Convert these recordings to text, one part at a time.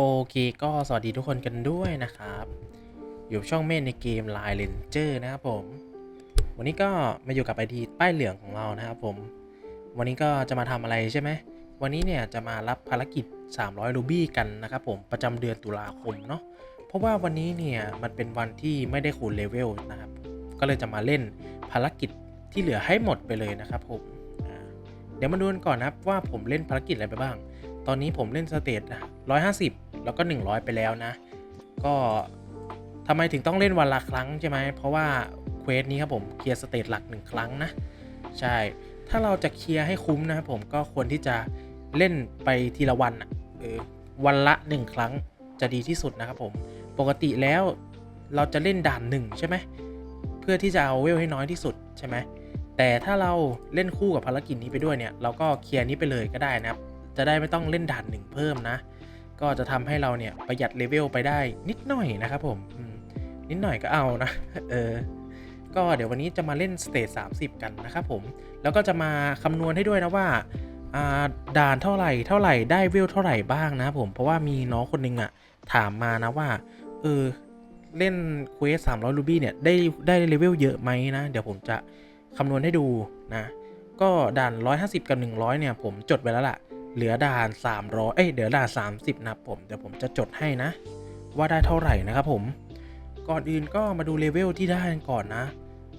โอเคก็สวัสดีทุกคนกันด้วยนะครับ อยู่ช่องเมนในเกม Line Ranger นะครับผม วันนี้ก็มาอยู่กับไอดีป้ายเหลืองของเรานะครับผม วันนี้ก็จะมาทำอะไรใช่ไหม วันนี้เนี่ยจะมารับภารกิจ 300 รูบี้กันนะครับผมประจำเดือนตุลาคมเนาะ เพราะว่าวันนี้เนี่ยมันเป็นวันที่ไม่ได้คูณเลเวลนะครับ ก็เลยจะมาเล่นภารกิจที่เหลือให้หมดไปเลยนะครับผม เดี๋ยวมาดูกันก่อนนะครับว่าผมเล่นภารกิจอะไรไปบ้าง ตอนนี้ผมเล่นสเตจ150 แล้วก็ 100 ไปแล้วนะ ก็ทำไมถึงต้องเล่นวันละครั้งใช่ไหม เพราะว่าเควสนี้ครับผมเคลียร์สเตจหลัก 1 ครั้งนะ ใช่ ถ้าเราจะเคลียร์ให้คุ้มนะครับผมก็ควรที่จะเล่นไปทีละวันอะเออวันละ 1 ครั้งจะดีที่สุดนะครับผม ปกติแล้วเราจะเล่นด่านหนึ่งใช่ไหมเพื่อที่จะเอาเวลให้น้อยที่สุดใช่ไหมแต่ถ้าเราเล่นคู่กับภารกิจนี้ไปด้วยเนี่ย เราก็เคลียร์นี้ไปเลยก็ได้นะครับ จะได้ไม่ต้องเล่นด่านหนึ่งเพิ่มนะ ก็จะทำให้เราเนี่ยประหยัดเลเวลไปได้นิดหน่อยนะครับผมนิดหน่อยก็เอานะ เออ ก็เดี๋ยววันนี้จะมาเล่นสเตจ30 กันนะครับผม แล้วก็จะมาคำนวณให้ด้วยนะว่าด่านเท่าไหร่เท่าไหร่ได้เวลเท่าไหร่บ้างนะครับผม เพราะว่ามีน้องคนหนึงอะถามมานะว่า เออ เล่นเควส300รูบี้เนี่ย ได้ได้เลเวลเยอะไหมนะ เดี๋ยวผมจะคำนวณให้ดูนะ ก็ด่าน 150 กับ 100 เนี่ย ผมจดไว้แล้วล่ะ เหลือด่าน300เอ้ยเดี๋ยวด่าน30 นะครับผม เดี๋ยวผมจะจดให้นะ ว่าได้เท่าไหร่นะครับผม ก่อนอื่นก็มาดูเลเวลที่ได้กันก่อนนะ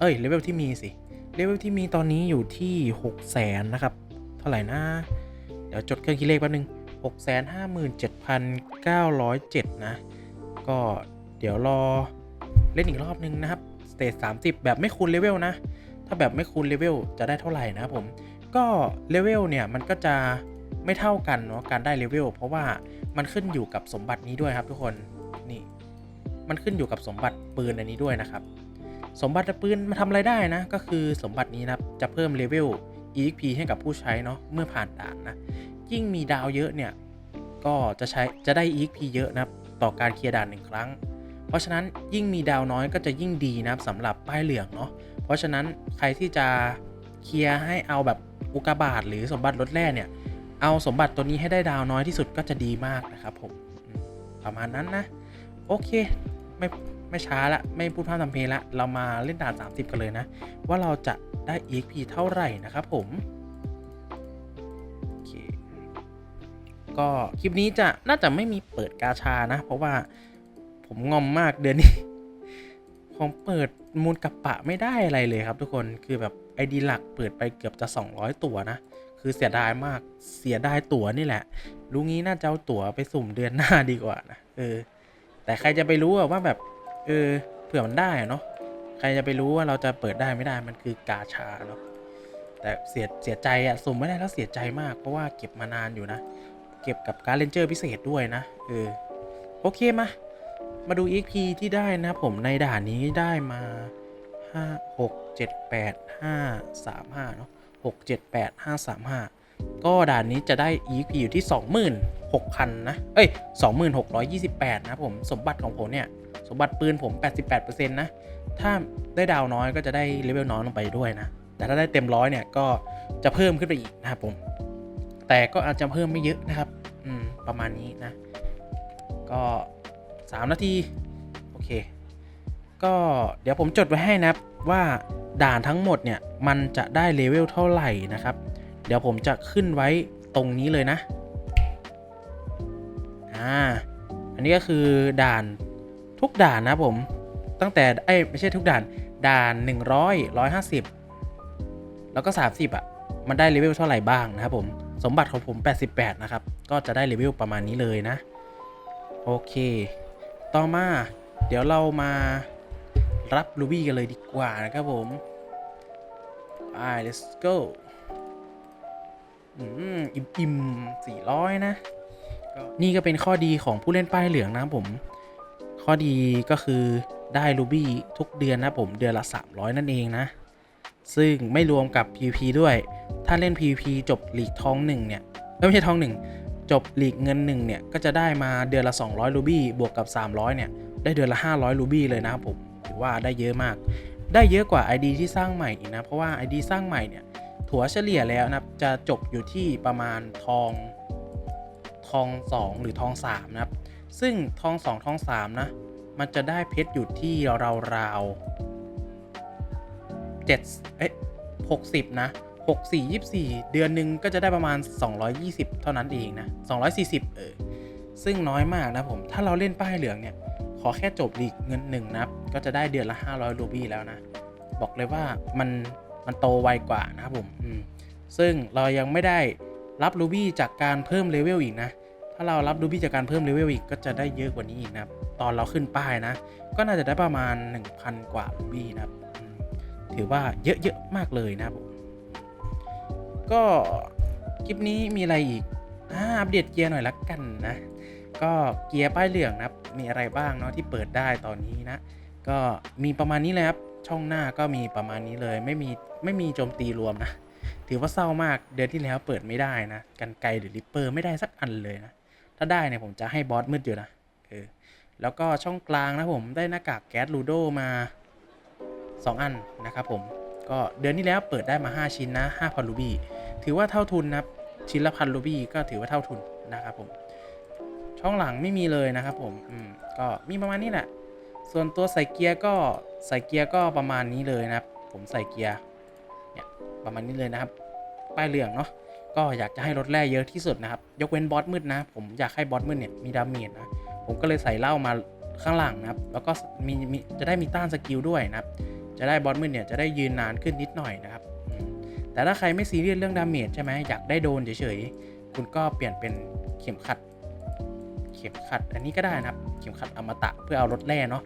เอ้ยเลเวลที่มีสิ เลเวลที่มีตอนนี้อยู่ที่ 6 0 0 0 0นะครับ เท่าไหร่นะ เดี๋ยวจดเครื่องคิดเลขแป๊บนึง 657,907 นะ ก็เดี๋ยวรอเล่นอีกรอบนึงนะครับสเตจ30 แบบไม่คูณเลเวลนะ ถ้าแบบไม่คูณเลเวลจะได้เท่าไหร่นะครับผม ก็เลเวลเนี่ยมันก็จะ ไม่เท่ากันเนาะการได้เลเวลเพราะว่ามันขึ้นอยู่กับสมบัตินี้ด้วยครับทุกคนนี่มันขึ้นอยู่กับสมบัติปืนอันนี้ด้วยนะครับ สมบัติปืนมาทำอะไรได้นะ ก็คือสมบัตินี้นะครับจะเพิ่มเลเวล EXP ให้กับผู้ใช้เนาะเมื่อผ่านด่านนะยิ่งมีดาวเยอะเนี่ยก็จะใช้จะได้ EXP เยอะนะครับต่อการเคลียร์ด่านหนึ่งครั้ง เพราะฉะนั้นยิ่งมีดาวน้อยก็จะยิ่งดีนะครับสำหรับป้ายเหลืองเนาะเพราะฉะนั้นใครที่จะเคลียร์ให้เอาแบบอุกกาบาตหรือสมบัติลดแร่เนี่ย เอาสมบัติตัวนี้ให้ได้ดาวน้อยที่สุดก็จะดีมากนะครับผมประมาณนั้นนะ โอเคไม่ไม่ช้าละไม่พูดพร่ำทำเพลงละ เรามาเล่นด่าน 30 กันเลยนะ ว่าเราจะได้ EXP เท่าไหร่นะครับผมโอเคก็คลิปนี้จะน่าจะไม่มีเปิดกาชานะ เพราะว่าผมงอมมากเดือนนี้ ผมเปิดมูลกับปะไม่ได้อะไรเลยครับทุกคนคือแบบไอดีหลักเปิดไปเกือบจะ 200 ตัวนะ คือเสียดายมากเสียดายตั๋วนี่แหละ รู้งี้น่าจะเอาตั๋วไปสุ่มเดือนหน้าดีกว่านะเออ แต่ใครจะไปรู้ว่าแบบ เออ เผื่อมันได้เนาะใครจะไปรู้ว่าเราจะเปิดได้ไม่ได้มันคือกาชาเนาะแต่เสียเสียใจอะสุ่มไม่ได้แล้วเสียใจมากเพราะว่าเก็บมานานอยู่นะ เก็บกับการเลนเจอร์พิเศษด้วยนะเออโอเคมามาดู XP ที่ได้นะครับผมในด่านนี้ได้มา 5 6 7 8 5 3 5 เนาะ 6 7 8 5 3 5 ก็ด่านนี้จะได้ EXP อยู่ที่ 26,000 นะ เอ้ย 2628 นะครับผม สมบัติของผมเนี่ย สมบัติปืนผม 88%นะ ถ้าได้ดาวน้อยก็จะได้เลเวลน้อยลงไปด้วยนะ แต่ถ้าได้เต็มร้อยเนี่ยก็จะเพิ่มขึ้นไปอีกนะครับผม แต่ก็อาจจะเพิ่มไม่เยอะนะครับ อืม ประมาณนี้นะ ก็ 3 นาที โอเค ก็เดี๋ยวผมจดไว้ให้นะครับ ว่าด่านทั้งหมดเนี่ยมันจะได้เลเวลเท่าไหร่นะครับ เดี๋ยวผมจะขึ้นไว้ตรงนี้เลยนะ อ่า อันนี้ก็คือด่านทุกด่านนะผม ตั้งแต่เอ้ไม่ใช่ทุกด่าน ด่าน 100 150 แล้วก็ 30อะ มันได้เลเวลเท่าไหร่บ้างนะครับผม สมบัติของผม 88 นะครับ ก็จะได้เลเวลประมาณนี้เลยนะ โอเค ต่อมา เดี๋ยวเรามา รับรูบี้กันเลยดีกว่านะครับผมไป let's go อืมอิ่มอิ่มสี่ร้อยนะนี่ก็เป็นข้อดีของผู้เล่นป้ายเหลืองนะครับผม ข้อดีก็คือได้รูบี้ทุกเดือนนะผมเดือนละ 300 นั่นเองนะ ซึ่งไม่รวมกับ PVP ด้วย ถ้าเล่น PVP จบหลีกทองหนึ่งเนี่ยไม่ใช่ทองหนึ่งจบหลีกเงินหนึ่งเนี่ย ก็จะได้มาเดือนละ 200รูบี้บวกกับ 300 เนี่ย ได้เดือนละ 500รูบี้เลยนะครับผม ว่าได้เยอะมาก ได้เยอะกว่า ID ที่สร้างใหม่อีกนะ เพราะว่า ID สร้างใหม่เนี่ย ถัวเฉลี่ยแล้วนะครับ จะจบอยู่ที่ประมาณทอง ทอง 2 หรือทอง 3 นะครับ ซึ่งทอง 2 ทอง 3 นะ มันจะได้เพชรอยู่ที่ราวๆเจ็ดเอ๊ะหกสิบนะหกสี่ยี่สี่เดือนหนึ่งก็จะได้ประมาณ 220 เท่านั้นเองนะ 240 เออ ซึ่งน้อยมากนะผม ถ้าเราเล่นป้ายเหลืองเนี่ย ขอแค่จบลีกเงินหนึ่งนะครับ ก็จะได้เดือนละ 500รูบี้แล้วนะ บอกเลยว่ามันมันโตไวกว่านะครับผมมซึ่งเรายังไม่ได้รับรูบี้จากการเพิ่มเลเวลอีกนะ ถ้าเรารับรูบี้จากการเพิ่มเลเวลอีกก็จะได้เยอะกว่านี้อีกนะตอนเราขึ้นป้ายนะ ก็น่าจะได้ประมาณ 1,000 กว่ารูบี้นะครับถือว่าเยอะๆมากเลยนะครับผมก็คลิปนี้มีอะไรอีกอัปเดตเกียร์หน่อยละกันนะ ก็เกียร์ป้ายเหลืองนะครับ มีอะไรบ้างเนาะที่เปิดได้ตอนนี้นะ ก็มีประมาณนี้เลยครับ ช่องหน้าก็มีประมาณนี้เลย ไม่มีไม่มีโจมตีรวมนะ ถือว่าเศร้ามาก เดือนที่แล้วเปิดไม่ได้นะกันไกลหรือริปเปอร์ไม่ได้สักอันเลยนะ ถ้าได้เนี่ยผมจะให้บอสมืดอยู่นะ เออ แล้วก็ช่องกลางนะผมได้หน้ากากแก๊สลูโดมา 2 อันนะครับผม ก็เดือนที่แล้วเปิดได้มา 5 ชิ้นนะ5,000รูบี้ ถือว่าเท่าทุนนะครับชิ้นละพันรูบี้ก็ถือว่าเท่าทุนนะครับผม ช่องหลังไม่มีเลยนะครับผมอืมก็มีประมาณนี้แหละ ส่วนตัวใส่เกียร์ก็ใส่เกียร์ก็ประมาณนี้เลยนะครับ ผมใส่เกียร์เนี่ยประมาณนี้เลยนะครับ ป้ายเหลืองเนาะก็อยากจะให้รถแร่เยอะที่สุดนะครับ ยกเว้นบอสมืดนะ ผมอยากให้บอสมืดเนี่ยมีดาเมจนะ ผมก็เลยใส่เหล้ามาข้างหลังนะครับ แล้วก็มีมีจะได้มีต้านสกิลด้วยนะครับ จะได้บอสมืดเนี่ยจะได้ยืนนานขึ้นนิดหน่อยนะครับ แต่ถ้าใครไม่ซีเรียสเรื่องดาเมจใช่ไหมอยากได้โดนเฉยๆ คุณก็เปลี่ยนเป็นเข็มขัด เข็มขัด อันนี้ก็ได้นะครับ เข็มขัดอมตะเพื่อเอารถแร่เนาะ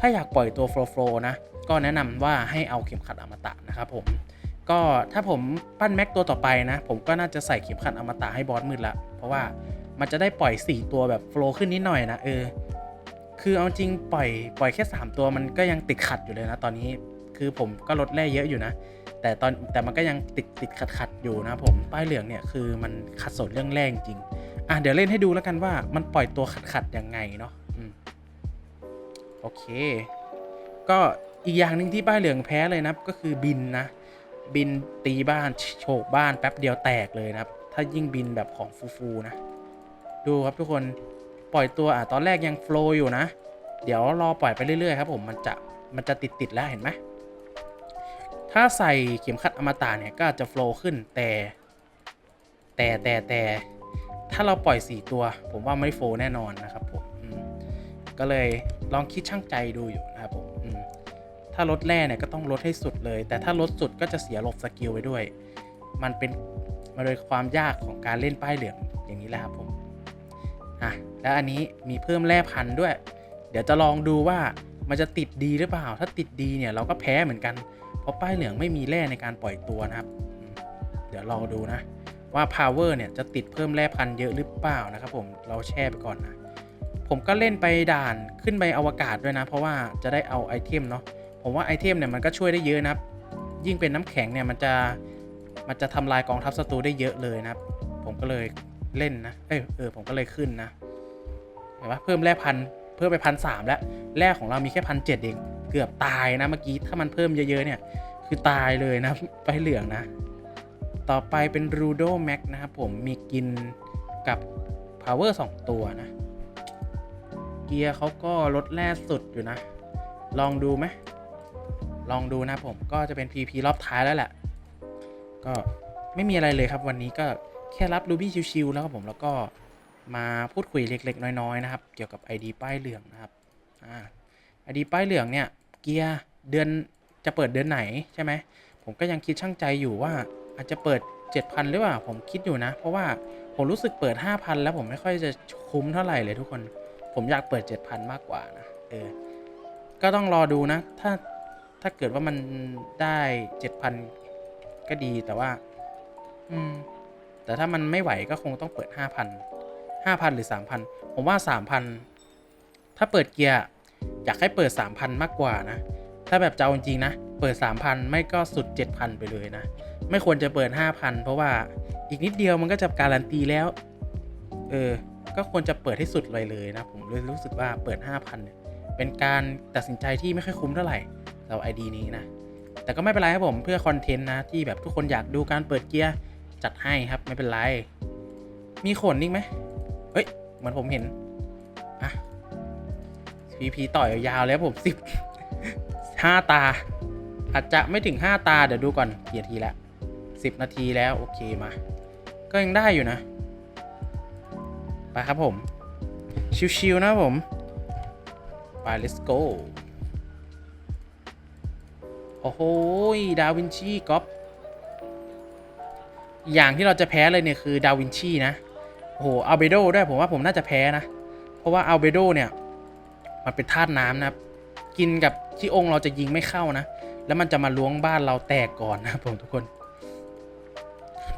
ถ้าอยากปล่อยตัวโฟล์โฟล์นะ ก็แนะนำว่าให้เอาเข็มขัดอมตะนะครับผม ก็ถ้าผมปั้นแม็กตัวต่อไปนะ ผมก็น่าจะใส่เข็มขัดอมตะให้บอสมืดละ เพราะว่ามันจะได้ปล่อย 4 ตัวแบบโฟล์ขึ้นนิดหน่อยนะเออ คือเอาจริงปล่อยปล่อยแค่ 3 ตัวมันก็ยังติดขัดอยู่เลยนะตอนนี้ คือผมก็ลดแร่เยอะอยู่นะแต่ตอนแต่มันก็ยังติดติดขัดขัดอยู่นะผมป้ายเหลืองเนี่ยคือมันขัดสนเรื่องแร่จริง อะเดี๋ยวเล่นให้ดูแล้วกันว่ามันปล่อยตัวขัดขัดๆยังไงเนาะโอเค ก็อีกอย่างหนึ่งที่ป้ายเหลืองแพ้เลยนะก็คือบินนะ บินตีบ้านโฉกบ้านแป๊บเดียวแตกเลยนะครับ ถ้ายิ่งบินแบบของฟูๆนะ ดูครับทุกคนปล่อยตัวอะตอนแรกยังโฟล์อยู่นะ เดี๋ยวรอปล่อยไปเรื่อยๆครับผมมันจะมันจะติดติดๆแล้วเห็นไหมถ้าใส่เข็มขัดอมตะเนี่ยก็จะโฟล์ขึ้นแต่ แต่แต่แต่ ถ้าเราปล่อย 4 ตัว ผมว่าไม่โฟล์แน่นอนนะครับผมมก็เลยลองคิดช่างใจดูอยู่นะครับผมมถ้าลดแร่เนี่ยก็ต้องลดให้สุดเลย แต่ถ้าลดสุดก็จะเสียหลบสกิลไปด้วย มันเป็นมันเลยความยากของการเล่นป้ายเหลืองอย่างนี้แหละครับผมอะแล้วอันนี้มีเพิ่มแร่พันด้วย เดี๋ยวจะลองดูว่ามันจะติดดีหรือเปล่า ถ้าติดดีเนี่ยเราก็แพ้เหมือนกัน เพราะป้ายเหลืองไม่มีแร่ในการปล่อยตัวนะครับ เดี๋ยวลองดูนะ ว่า power เนี่ยจะติดเพิ่มแร่พันเยอะหรือเปล่านะครับผมเราแช่ไปก่อนนะผมก็เล่นไปด่านขึ้นไปอวกาศด้วยนะ เพราะว่าจะได้เอาไอเทมเนาะผมว่าไอเทมเนี่ยมันก็ช่วยได้เยอะนะครับ ยิ่งเป็นน้ำแข็งเนี่ยมันจะมันจะทำลายกองทัพศัตรูได้เยอะเลยนะครับ ผมก็เลยเล่นนะเอยเออผมก็เลยขึ้นนะเห็นปะเพิ่มแร่พันเพิ่มไปพันสามแล้วแร่ของเรามีแค่พันเจ็ดเองเกือบตายนะเมื่อกี้ถ้ามันเพิ่มเยอะๆเนี่ยคือตายเลยนะไปเหลืองนะ ต่อไปเป็นรูโดแม็กนะครับผมมีกินกับ Power 2 ตัวนะ เกียร์เขาก็ลดแร่สุดอยู่นะ ลองดูไหมลองดูนะผมก็จะเป็น PP รอบท้ายแล้วแหละ ก็ไม่มีอะไรเลยครับวันนี้ก็แค่รับรูบี้ชิวๆแล้วครับผมแล้วก็มาพูดคุยเล็กๆ น้อยๆนะครับ เกี่ยวกับ ID ป้ายเหลืองนะครับอ่า ID ป้ายเหลืองเนี่ย เกียร์เดือนจะเปิดเดือนไหนใช่ไหมผมก็ยังคิดช่างใจอยู่ว่า อาจจะเปิด 7,000 หรือเปล่า ผมคิดอยู่นะ เพราะว่าผมรู้สึกเปิด 5,000 แล้วผมไม่ค่อยจะคุ้มเท่าไหร่เลยทุกคน ผมอยากเปิด 7,000 มากกว่านะ เออ ก็ต้องรอดูนะ ถ้า ถ้าเกิดว่ามันได้ 7,000 ก็ดีแต่ว่า อืม แต่ถ้ามันไม่ไหวก็คงต้องเปิด 5,000 5,000 หรือ 3,000 ผมว่า 3,000 ถ้าเปิดเกียร์อยากให้เปิด 3,000 มากกว่านะ ถ้าแบบจะเอาจริงนะ เปิด 3,000 ไม่ก็สุด 7,000 ไปเลยนะ ไม่ควรจะเปิด 5,000 เพราะว่าอีกนิดเดียวมันก็จะการันตีแล้ว เออ ก็ควรจะเปิดให้สุดเลยเลยนะ ผมเลยรู้สึกว่าเปิด 5,000เนี่ยเป็นการตัดสินใจที่ไม่ค่อยคุ้มเท่าไหร่สำหรับไอดีนี้นะ แต่ก็ไม่เป็นไรครับผมเพื่อคอนเทนต์นะที่แบบทุกคนอยากดูการเปิดเกียร์จัดให้ครับไม่เป็นไร มีขนอีกไหมเฮ้ยเหมือนผมเห็นอะ PP ต่อยยาวแล้วผมสิบห้าตา อาจจะไม่ถึงห้าตา เดี๋ยวดูก่อนกี่นาทีแล้วสิบนาทีแล้วโอเคมา ก็ยังได้อยู่นะ ไปครับผม ชิวๆนะผม ไป let's go โอ้โห ดาวินชีก๊อปอย่างที่เราจะแพ้เลยเนี่ยคือดาวินชีนะ โอ้โหอัลเบโดด้วยผมว่าผมน่าจะแพ้นะ เพราะว่าอัลเบโดเนี่ย มันเป็นธาตุน้ำนะครับ กินกับที่องค์เราจะยิงไม่เข้านะ แล้วมันจะมาล้วงบ้านเราแตกก่อนนะครับผมทุกคน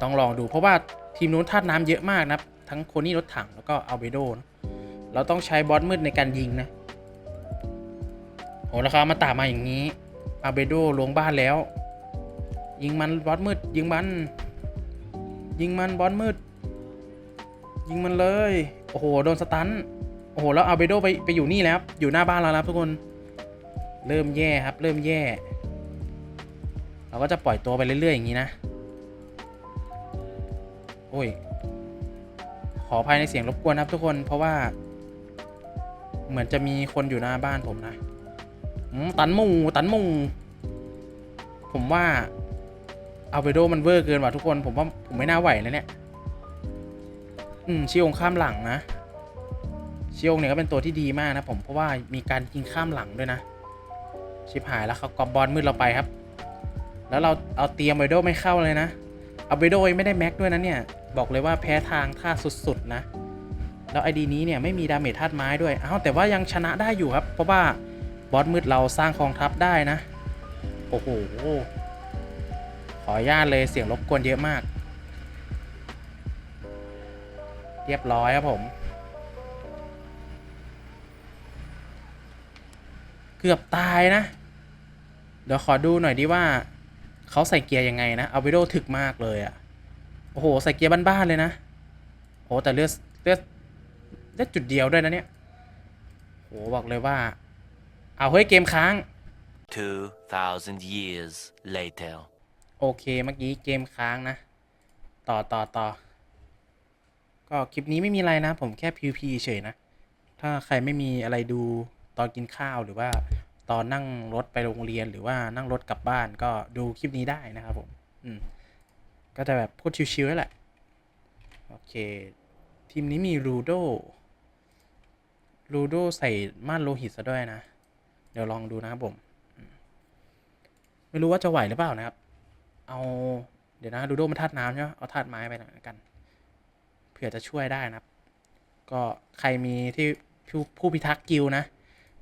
ต้องลองดูเพราะว่าทีมนู้นธาตุน้ำเยอะมากนะทั้งโคนี่รถถังแล้วก็อัลเบโดนะเราต้องใช้บอสมืดในการยิงนะโอ้แล้วเขาเอามาตามาอย่างนี้อัลเบโดล้วงบ้านแล้ว ยิงมันบอสมืด ยิงมัน ยิงมันบอสมืด ยิงมันเลย โอ้โหโดนสตันโอ้โหแล้วอัลเบโดไปไปอยู่นี่แล้วอยู่หน้าบ้านเราแล้วทุกคน เริ่มแย่ครับ เริ่มแย่ เราก็จะปล่อยตัวไปเรื่อยๆอย่างนี้นะ โอ้ย ขออภัยในเสียงรบกวนครับทุกคนเพราะว่า เหมือนจะมีคนอยู่หน้าบ้านผมนะตันมูตันมูผมว่าอัลเบโดมันเวอร์เกินว่ะทุกคน ผมว่าผมไม่น่าไหวนะเนี่ยอืมชิองข้ามหลังนะชิองเนี่ยก็เป็นตัวที่ดีมากนะผมเพราะว่ามีการยิงข้ามหลังด้วยนะ ชิบหายแล้วเขากอบบอลมืดเราไปครับ แล้วเราเอาเตรียมไบโดไม่เข้าเลยนะ เอาไบโดไม่ได้แม็กด้วยนะเนี่ย บอกเลยว่าแพ้ทางท่าสุดๆนะ แล้วไอดีนี้เนี่ยไม่มีดาเมจธาตุไม้ด้วยอ้าวแต่ว่ายังชนะได้อยู่ครับ เพราะว่าบอสมืดเราสร้างกองทัพได้นะ โอ้โห ขออนุญาตเลยเสียงรบกวนเยอะมาก เรียบร้อยครับผม เกือบตายนะ เดี๋ยวขอดูหน่อยดิว่า เขาใส่เกียร์ยังไงนะเอาวิโดถึกมากเลยอะ่ะ โอ้โห ใส่เกียร์บ้านๆเลยนะโอ้แต่เลือดเลือดเลือดจุดเดียวด้วยนะเนี่ยโหบอกเลยว่า เอาเฮ้ยเกมค้าง 2,000 years later. โอเคเมื่อกี้เกมค้างนะ ต่อต่อต่อก็คลิปนี้ไม่มีอะไรนะ ผมแค่ PVP เฉยนะ ถ้าใครไม่มีอะไรดูตอนกินข้าวหรือว่า ตอนนั่งรถไปโรงเรียนหรือว่านั่งรถกลับบ้านก็ดูคลิปนี้ได้นะครับผมอืมก็จะแบบพูดชิวๆนั่นแหละ โอเค ทีมนี้มีรูโดรูโดใส่ม่านโลหิตซะด้วยนะ เดี๋ยวลองดูนะครับผม ไม่รู้ว่าจะไหวหรือเปล่านะครับ เอาเดี๋ยวนะดูโดมันธาตุน้ำใช่ไหมเอาธาตุไม้ไปหน่อยกัน เผื่อจะช่วยได้นะครับ ก็ใครมีที่ผู้ผู้พิทักษ์กิลนะ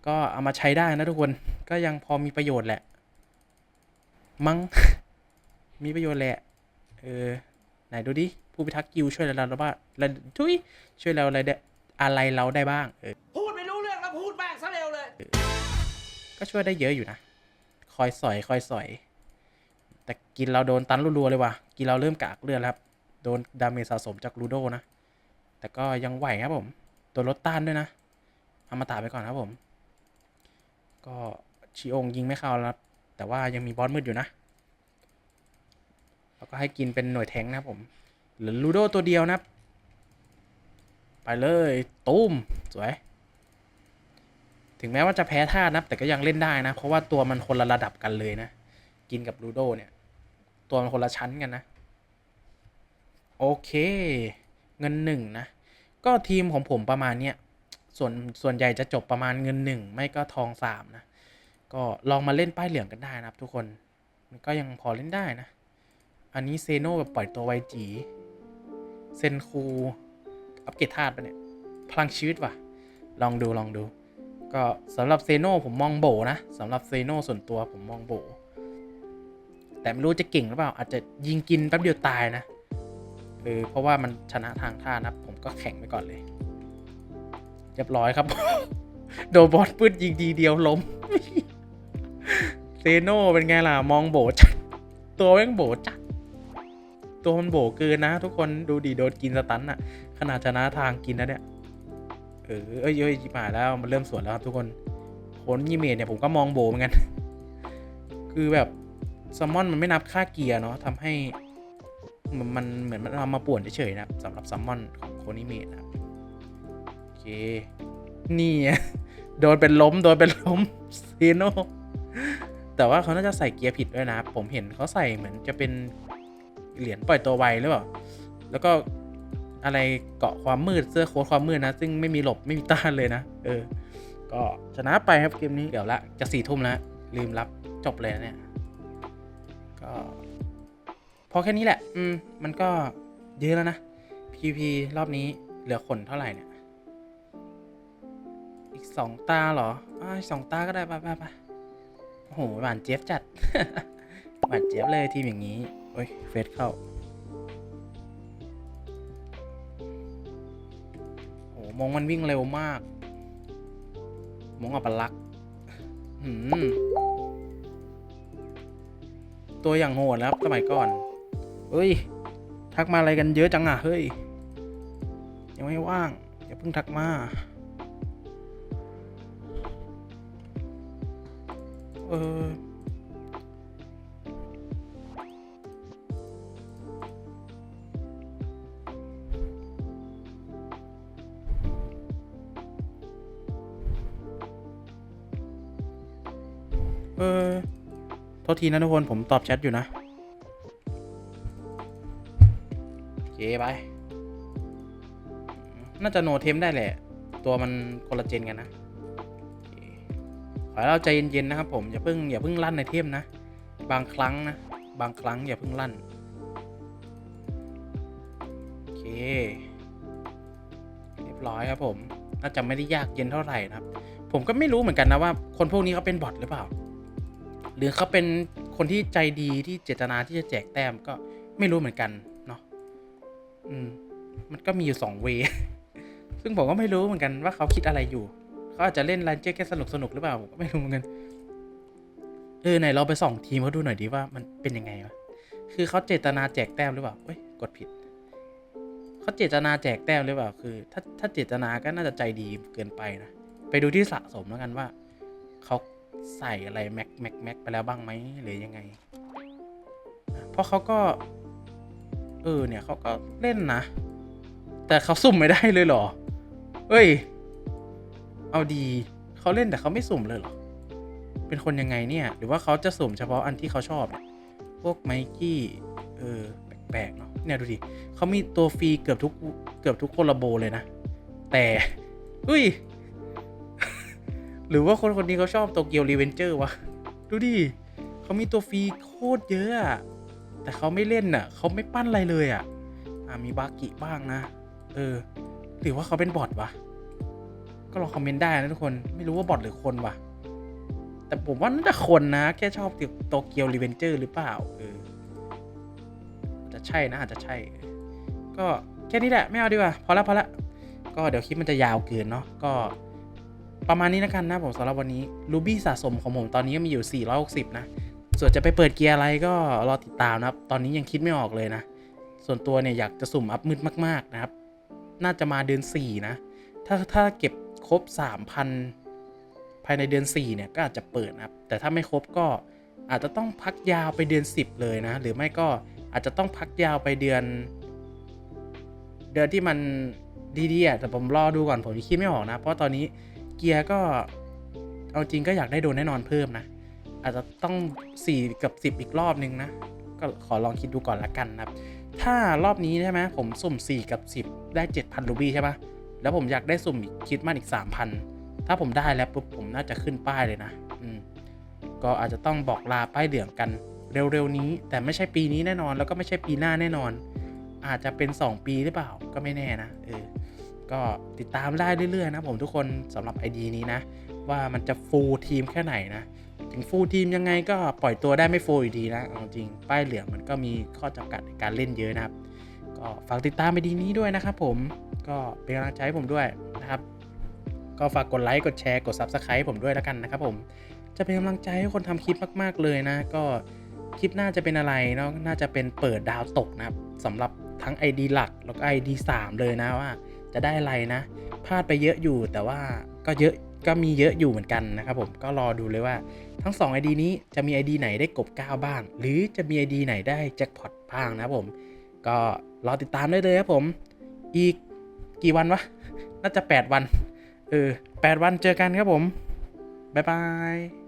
ก็เอามาใช้ได้นะทุกคน ก็ยังพอมีประโยชน์แหละ มั้ง มีประโยชน์แหละ เออ ไหนดูดิ ผู้พิทักษ์กิลด์ช่วยเราได้บ้างเราทุยช่วยเราอะไรได้อะไรเราได้บ้าง เออ พูดไม่รู้เรื่องแล้วพูดแม่งซะเร็วเลย ก็ช่วยได้เยอะอยู่นะ คอยสอยคอยสอย แต่กินเราโดนตันรัวๆเลยว่ะ กินเราเริ่มกากเลือดแล้วครับ โดนดาเมจสะสมจากลูโดนะ แต่ก็ยังไหวครับผม ตัวลดต้านด้วยนะเอามาตาไปก่อนครับผม ก็ชีองยิงไม่เข้าแล้ว แต่ว่ายังมีบอสมืดอยู่นะแล้วก็ให้กินเป็นหน่วยแทงนะผมหลือลูโดตัวเดียวนับไปเลยตุ้มสวย ถึงแม้ว่าจะแพ้ท่านะแต่ก็ยังเล่นได้นะ เพราะว่าตัวมันคนละระดับกันเลยนะ กินกับลูโดเนี่ย ตัวมันคนละชั้นกันนะ โอเค เงินหนึ่งนะ ก็ทีมของผมประมาณเนี้ย ส่วนส่วนใหญ่จะจบประมาณเงินหนึ่งไม่ก็ทองสามนะ ก็ลองมาเล่นป้ายเหลืองกันได้นะครับทุกคนมันก็ยังพอเล่นได้นะ อันนี้เซโนแบบปล่อยตัวไวจีเซนคูอัปเกรดธาตุไปะเนี่ย พลังชีวิตว่ะ ลองดูลองดู ก็สำหรับเซโนผมมองโบนะสำหรับเซโนส่วนตัวผมมองโบ แต่ไม่รู้จะเก่งหรือเปล่า อาจจะยิงกินแป๊บเดียวตายนะเออเพราะว่ามันชนะทางท่านะผมก็แข่งไปก่อนเลย เรียบร้อยครับ โดนบอสปืดยิงดีเดียวล้มเซโนเป็นไงล่ะ มองโบจัดตัวแม่งโบจัดตัวมันโบเกินนะ ทุกคนดูดีโดนกินสตันอะขนาดชนะทางกินนะเนี่ยเออเอ้ยเอ้ยมาแล้วมันเริ่มสวนแล้วครับทุกคนโคนยีเมดเนี่ยผมก็มองโบเหมือนกัน คือแบบซัมมอนมันไม่นับค่าเกียร์เนาะทำให้มันเหมือนมันเอามาป่วนเฉยๆนะสำหรับซัมมอนของโคนิเมดนะครับ เค นี่โดนเป็นล้ม โดนเป็นล้มซีโนแต่ว่าเขาน่าจะใส่เกียร์ผิดด้วยนะ ผมเห็นเขาใส่เหมือนจะเป็นเหรียญปล่อยตัวไวหรือเปล่า แล้วก็อะไรเกาะความมืดเสื้อโค้ทความมืดนะ ซึ่งไม่มีหลบไม่มีต้านเลยนะ เออ ก็ชนะไปครับเกมนี้ เดี๋ยวละจะสี่ทุ่มแล้ว ลืมรับจบเลยนะเนี่ย ก็พอแค่นี้แหละ อืม มันก็เยอะแล้วนะ PVP รอบนี้เหลือคนเท่าไหร่เนี่ย อีกสองตาเหรออ่าอีกสองตาก็ได้ไปไปไปโอ้โหหวานเจี๊ยบจัด หวานเจี๊ยบเลยทีมอย่างนี้ โอ้ยเฟสเข้าโอ้โหมงมันวิ่งเร็วมาก มงอัปลักษ์หืมตัวอย่างโหดแล้วครับสมัยก่อนเฮ้ย ทักมาอะไรกันเยอะจังอะ เฮ้ย ยังไม่ว่าง อย่าเพิ่งทักมา เออเออโทษทีนะทุกคน ผมตอบแชทอยู่นะ โอเค ไป น่าจะโนเทมได้แหละ ตัวมันคนละเจนกันนะ ขอให้เราใจเย็นๆนะครับผมอย่าเพิ่งอย่าเพิ่งลั่นในเทมนะ บางครั้งนะ บางครั้งอย่าเพิ่งลั่น โอเค เรียบร้อยครับผมน่าจะไม่ได้ยากเย็นเท่าไหร่นะครับ ผมก็ไม่รู้เหมือนกันนะว่า คนพวกนี้เขาเป็นบอทหรือเปล่า หรือเขาเป็นคนที่ใจดีที่เจตนาที่จะแจกแต้มก็ไม่รู้เหมือนกันเนาะอืมมันก็มีอยู่สองเวซึ่งผมก็ไม่รู้เหมือนกันว่าเขาคิดอะไรอยู่ เขาอาจจะเล่นรันเจอร์แค่สนุกสนุกหรือเปล่าผมก็ไม่รู้เหมือนกันเออไหนเราไปส่องทีมเขาดูหน่อยดีว่ามันเป็นยังไงวะคือเขาเจตนาแจกแต้มหรือเปล่าเอ้ยกดผิดเขาเจตนาแจกแต้มหรือเปล่าคือ ถ้าถ้าเจตนาก็น่าจะใจดีเกินไปนะไปดูที่สะสมแล้วกันว่าเขาใส่อะไรแม็กแม็กแม็กไปแล้วบ้างไหมหรือยังไง เพราะเขาก็ เออเนี่ยเขาก็เล่นนะ แต่เขาสุ่มไม่ได้เลยเหรอ เฮ้ย เอาดีเขาเล่นแต่เขาไม่สุ่มเลยเหรอ เป็นคนยังไงเนี่ย หรือว่าเขาจะสุ่มเฉพาะอันที่เขาชอบ พวกไมกี้ เออ แปลกๆเนาะ เนี่ยดูดิเขามีตัวฟรีเกือบทุกเกือบทุกคนละโบเลยนะ แต่เฮ้ย หรือว่าคนคนนี้เขาชอบโตเกียวรีเวนเจอร์วะ ดูดิเขามีตัวฟรีโคตรเยอะอะแต่เขาไม่เล่นอะเขาไม่ปั้นอะไรเลยอะอ่ามีบากิบ้างนะ เออ หรือว่าเขาเป็นบอทวะ ก็ลองคอมเมนต์ได้นะทุกคนไม่รู้ว่าบอทหรือคนวะแต่ผมว่าน่าจะคนนะ แค่ชอบโตเกียวรีเวนเจอร์หรือเปล่าเออจะใช่นะอาจจะใช่ ก็แค่นี้แหละไม่เอาดีกว่าพอละพอละก็เดี๋ยวคลิปมันจะยาวเกินเนาะก็ประมาณนี้แล้วกันนะผมสำหรับวันนี้รูบี้สะสมของผมตอนนี้ก็มีอยู่ 460 นะ ส่วนจะไปเปิดเกียร์อะไรก็รอติดตามนะครับ ตอนนี้ยังคิดไม่ออกเลยนะ ส่วนตัวเนี่ยอยากจะสุ่มอัพมืดมาก ๆ นะครับ น่าจะมาเดือน 4 นะ ถ้าถ้าเก็บ ครบ 3,000 ภายในเดือน 4 เนี่ย ก็อาจจะเปิดนะครับ แต่ถ้าไม่ครบก็อาจจะต้องพักยาวไปเดือน 10 เลยนะ หรือไม่ก็อาจจะต้องพักยาวไปเดือน เดือนที่มันดีๆอะแต่ผมรอดูก่อนผมคิดไม่ออกนะ เพราะตอนนี้เกียร์ก็เอาจริงก็อยากได้โดนแน่นอนเพิ่มนะ อาจจะต้อง 4 กับ 10 อีกรอบนึงนะ ก็ขอลองคิดดูก่อนละกันนะครับ ถ้ารอบนี้ใช่ไหมผมสุ่ม 4 กับ 10 ได้ 7,000รูบี้ใช่ปะ แล้วผมอยากได้สุ่มอีกคิดมันอีก 3,000 ถ้าผมได้แล้วปุ๊บผมน่าจะขึ้นป้ายเลยนะ อืม ก็อาจจะต้องบอกลาป้ายเหลืองกันเร็วๆนี้ แต่ไม่ใช่ปีนี้แน่นอน แล้วก็ไม่ใช่ปีหน้าแน่นอน อาจจะเป็น 2 ปีหรือเปล่าก็ไม่แน่นะเออก็ติดตามได้เรื่อยๆนะผมทุกคนสำหรับ ID นี้นะ ว่ามันจะฟูลทีมแค่ไหนนะถึงฟูลทีมยังไงก็ปล่อยตัวได้ไม่ฟูลอยู่ดีนะเอาจริงป้ายเหลืองมันก็มีข้อจำกัดในการเล่นเยอะนะครับ ก็ฝากติดตาม ID นี้ด้วยนะครับผมก็เป็นกำลังใจให้ผมด้วยนะครับ ก็ฝากกดไลค์กดแชร์กด Subscribe ผมด้วยแล้วกันนะครับผมจะเป็นกำลังใจให้คนทำคลิปมาก ๆ เลยนะ ก็คลิปหน้าจะเป็นอะไรเนาะน่าจะเป็นเปิดดาวตกนะครับสำหรับทั้ง ID หลักแล้วก็ ID 3 เลยนะว่า จะได้อะไรนะพลาดไปเยอะอยู่แต่ว่าก็เยอะก็มีเยอะอยู่เหมือนกันนะครับผมก็รอดูเลยว่าทั้ง 2 ID นี้จะมี ID ไหนได้กบ9บ้าง หรือจะมี ID ไหนได้แจ็คพอตบ้างนะครับผม ก็ รอติดตามได้เลยครับผม อีกกี่วันวะ น่าจะ 8 วัน เออ 8 วันเจอกันครับผม บ๊ายบาย